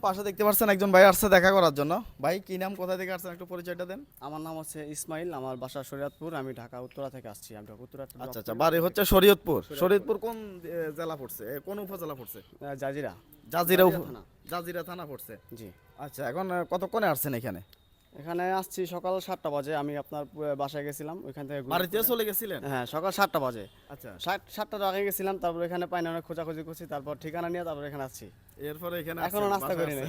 পাশে দেখতে পাচ্ছেন একজন ভাই আসছে দেখা করার জন্য। ভাই কি নাম? কোথা থেকে আসছেন? একটু পরিচয়টা দেন। আমার নাম হচ্ছে ইসমাইল আমার বাসা শরীয়তপুর আমি ঢাকা উত্তরা থেকে আসছি। আমি ঢাকা উত্তরা আচ্ছা আচ্ছা বাড়ি হচ্ছে শরীয়তপুর। শরীয়তপুর। কোন জেলা পড়ছে? কোন উপজেলা পড়ছে? জাজিরা। জাজিরা উপ- জাজিরা থানা। জাজিরা থানা পড়ছে। জি। আচ্ছা এখন কতক্ষণে আসছেন এখানে? এখানে আসছি সকাল সাতটা বাজে আমি আপনার বাসায় গেছিলাম ওইখান থেকে বাড়িতে চলে গেছিলেন? হ্যাঁ সকাল সাতটা বাজে। আচ্ছা। সাত সাতটার আগে গেছিলাম তারপর এখানে পাইনি অনেক খোঁজাখুঁজি করছি তারপর ঠিকানা নিয়ে তারপর এখানে আসছি। এরপরে এখানে এখনও নাস্তা করি নাই।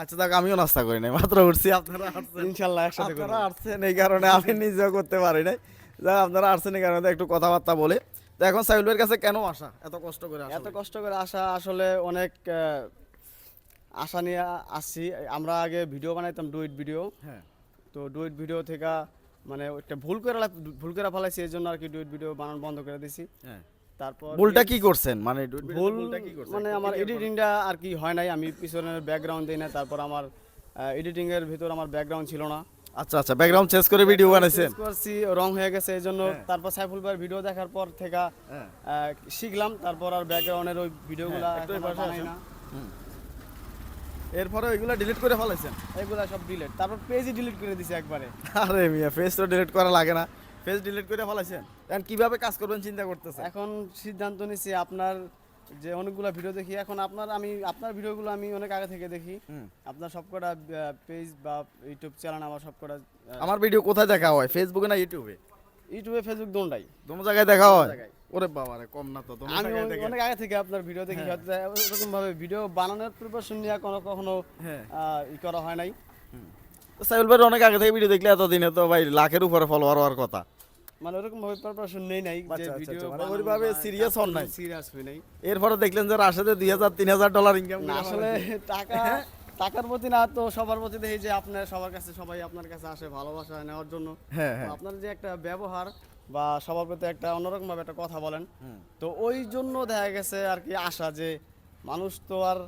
আচ্ছা দেখ আমিও নাস্তা করি নাই মাত্র উঠছি আপনারা আসছেন। ইনশাল্লাহ একসাথে। আপনারা আসছেন এই কারণে আমি নিজেও করতে পারি নাই। যাক আপনারা আসছেন এই কারণে একটু কথাবার্তা বলে। তো এখন ভাইয়ের কাছে কেন আসা? এত কষ্ট করে আসা এত কষ্ট করে আসা আসলে অনেক আশা নিয়ে আসছি। আমরা আগে ভিডিও বানাইতাম ডুইট ভিডিও। হ্যাঁ। তো ডুইট ভিডিও থেকে মানে একটা ভুল করে ভুল করে ফেলাইছি এই জন্য আর কি ডুইট ভিডিও বানানো বন্ধ করে দিছি। হ্যাঁ। তারপর ভুলটা কি করছেন? মানে ভুলটা কি করছেন? মানে আমার এডিটিংটা আর কি হয় নাই। আমি পিছনের ব্যাকগ্রাউন্ড দিই না তারপর আমার এডিটিং এর ভিতর আমার ব্যাকগ্রাউন্ড ছিল না। আচ্ছা আচ্ছা ব্যাকগ্রাউন্ড চেঞ্জ করে ভিডিও বানাইছেন? করছি রং হয়ে গেছে এই জন্য হ্যাঁ। তারপর সাইফুল ভাইয়ের ভিডিও দেখার পর থেকে হ্যাঁ। শিখলাম। তারপর আর ব্যাকগ্রাউন্ডের ওই ভিডিওগুলো একটু এখন বানাই না। এরপরে ওইগুলো ডিলিট করে ফেলাইছেন? এগুলা সব ডিলিট তারপর পেজই ডিলিট করে দিছি একবারে। আরে মিয়া ফেস তো ডিলিট করা লাগে না। ফেস ডিলিট করে ফেলাইছেন? এখন কীভাবে কাজ করবেন চিন্তা করতেছে এখন সিদ্ধান্ত নিছি আপনার যে অনেকগুলো ভিডিও দেখি। এখন আপনার আমি আপনার ভিডিওগুলো আমি অনেক আগে থেকে দেখি। আপনার সবকটা পেজ বা ইউটিউব চ্যানেল আমার সবকটা আমার ভিডিও কোথায় দেখা হয়? ফেসবুকে না ইউটিউবে ইউটিউবে ফেসবুক দোনটাই দোনো জায়গায় দেখা হয়। ওরে বাবা রে কম না তো আমি অনেক আগে থেকে আপনার ভিডিও দেখি হ্যাঁ। এরকম ভাবে ভিডিও বানানোর প্রিপারেশন নিয়ে কোনো কখনো হ্যাঁ। ই করা হয় নাই। তো সাইল ভাই অনেক আগে থেকে ভিডিও দেখলে এতদিনে তো ভাই লাখের উপরে ফলোয়ার হওয়ার কথা। মানে ওরকম ভাবে প্রিপারেশন নেই নাই আচ্ছা, যে আচ্ছা, ভিডিও আচ্ছা, মানে ওইভাবে serious হন নাই। সিরিয়াস হই নাই। এরপরে দেখলেন যে রাশেদে দুই হাজার তিন হাজার ডলার ইনকাম আসলে টাকা টাকার প্রতি না তো সবার প্রতি দেখি যে আপনার সবার কাছে সবাই আপনার কাছে আসে ভালোবাসা নেওয়ার জন্য। হ্যাঁ হ্যাঁ। আপনার যে একটা ব্যবহার বা সবার প্রতি একটা অন্যরকম ভাবে একটা কথা বলেন তো ওই জন্য দেখা গেছে আর কি আশা যে মানুষ তো আর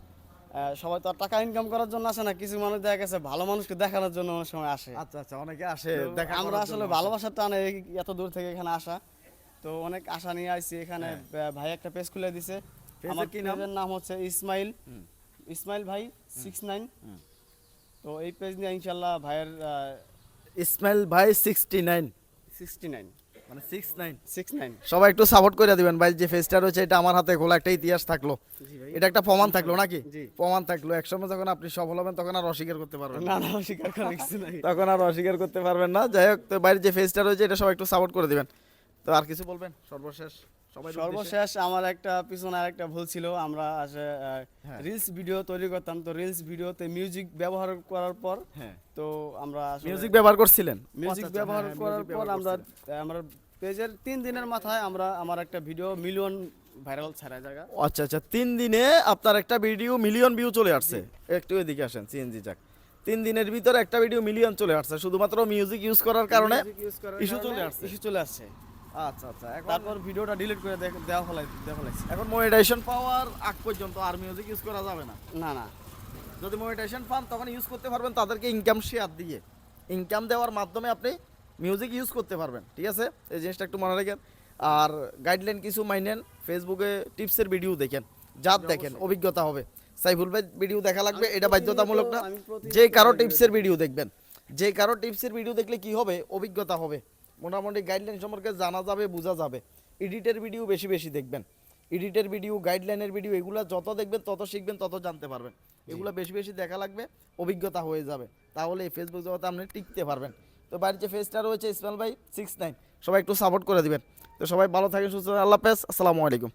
সবাই তো আর টাকা ইনকাম করার জন্য আসে না কিছু মানুষ দেখা গেছে ভালো মানুষকে দেখানোর জন্য অনেক সময় আসে। আচ্ছা আচ্ছা অনেকে আসে দেখা আমরা আসলে। ভালোবাসার টানে এত দূর থেকে এখানে আসা। তো অনেক আশা নিয়ে আসছি এখানে ভাই একটা পেজ খুলে দিছে। আমার কি নাম? হচ্ছে ইসমাইল ইসমাইল ভাই সিক্স নাইন তো এই পেজ নিয়ে ইনশাল্লাহ ভাইয়ের ইসমাইল ভাই সিক্সটি নাইন সিক্সটি নাইন মানে সিক্স নাইন সিক্স নাইন সবাই একটু সাপোর্ট করে দিবেন ভাই যে ফেসটা রয়েছে এটা আমার হাতে খোলা একটা ইতিহাস থাকল। এটা একটা প্রমাণ থাকল নাকি? প্রমাণ থাকল। একসময় যখন আপনি সফল হবেন তখন আর অস্বীকার করতে পারবেন না। না না স্বীকার করার কিছু নাই। তখন আর অস্বীকার করতে পারবেন না। যাই হোক তো বাইরের যে ফেসটা রয়েছে এটা সবাই একটু সাপোর্ট করে দিবেন। তো আর কিছু বলবেন? সর্বশেষ। সর্বশেষ আমার একটা পিছনে আর একটা ভুল ছিল আমরা আসে হ্যাঁ। রিলস ভিডিও তৈরি করতাম তো রিলস ভিডিওতে মিউজিক ব্যবহার করার পর হ্যাঁ। তো আমরা মিউজিক ব্যবহার করছিলেন? মিউজিক আচ্ছা, আচ্ছা, ব্যবহার হ্যাঁ, করার পর আমরা। আমরা পেজের তিন দিনের মাথায় আমরা আমার একটা ভিডিও মিলিয়ন ভাইরাল ছাড়া জায়গা। আচ্ছা আচ্ছা তিন দিনে আপনার একটা ভিডিও মিলিয়ন ভিউ চলে আসছে। একটু এদিকে আসেন সিএনজি যাক। তিন দিনের ভিতরে একটা ভিডিও মিলিয়ন চলে আসছে শুধুমাত্র মিউজিক ইউজ করার কারণে issue চলে আসছে। ইস্যু চলে আসছে। আচ্ছা আচ্ছা তারপর ভিডিওটা ডিলিট করে দেওয়া ফলাই দেওয়া ফলাইছে। এখন মনিটাইজেশন পাওয়ার আগ পর্যন্ত আর মিউজিক ইউজ করা যাবে না। না না। যদি মনিটাইজেশন পান তখন ইউজ করতে পারবেন তাদেরকে ইনকাম শেয়ার দিয়ে। ইনকাম দেওয়ার মাধ্যমে আপনি মিউজিক ইউজ করতে পারবেন ঠিক আছে? এই জিনিসটা একটু মনে রাখেন। আর গাইডলাইন কিছু মাইনেন ফেসবুকে টিপসের ভিডিও দেখেন যার দেখেন অভিজ্ঞতা হবে। সাইফুল ভাই ভিডিও দেখা লাগবে এটা বাধ্যতামূলক না। যে কারও টিপসের ভিডিও দেখবেন। যে কারও টিপসের ভিডিও দেখলে কি হবে? অভিজ্ঞতা হবে। মোটামুটি গাইডলাইন সম্পর্কে জানা যাবে বোঝা যাবে। এডিটের ভিডিও বেশি বেশি দেখবেন। এডিটের ভিডিও গাইডলাইনের ভিডিও এগুলো যত দেখবেন তত শিখবেন তত জানতে পারবেন। এগুলো বেশি বেশি দেখা লাগবে অভিজ্ঞতা হয়ে যাবে। তাহলে এই ফেসবুক জগতে আপনি টিকতে পারবেন। তো বাড়ির যে ফেসটা রয়েছে ইসমাইল ভাই সিক্স নাইন সবাই একটু সাপোর্ট করে দিবেন। তো সবাই ভালো থাকেন সুস্থ আল্লাহ হাফেজ। আসসালামু আলাইকুম।